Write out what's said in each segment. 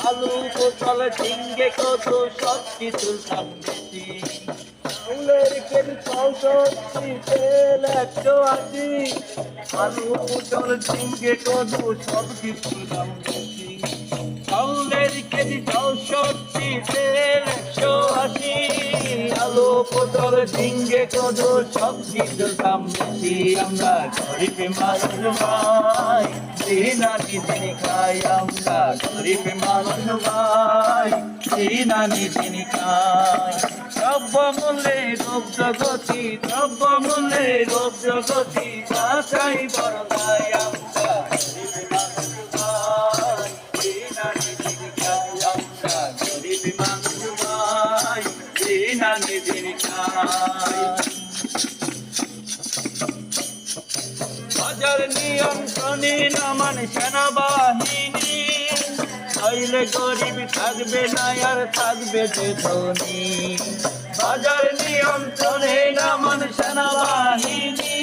আলু পটল ঝিঙ্গে কত সব কিছুর সামনে বেশি চাউলের চৌষট্টি তেল একশো আশি। আলু পটল ঝিঙ্গে কত সব কিছুর দাম বেশি চাউলের কেজি চৌষট্টি তেল পটল ঝিঙ্গে কত সব কিছুর দাম বেশি আমরা। গরিবে মানুষ ভাই দিনানি দিন খাই আমরা। গরিবে মানুষ ভাই দিনানি দিন খাই। দ্রব্য মূল্যে রূপ জগতি দ্রব্য মূল্যে রূপ জগতি চাই বড় খাই হাজার নিয়ন্ত্রণে নামান সেনাবাহিনী। তাইলে গরিব থাকবে না, আর থাকবে যে ধনী। বাজার নিয়ন্ত্রণে নামান সেনাবাহিনী।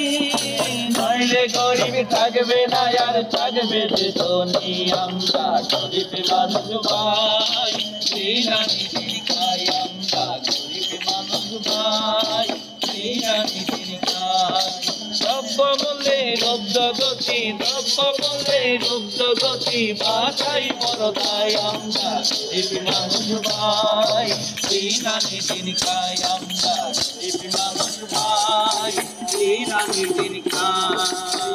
নইলে গরিব থাকবে না, আর থাকবে যে ধনী। আমরা গরিব মানুষ ভাই মূল্যে রব্দ গতি দ্রব্য মূল্যে রব্দ গতি বাছাই পরদায় আমরা গরিব মানুষ ভাই দিনানি দিন খাই আমরা গরিব মানুষ ভাই দিনানি দিন খাই।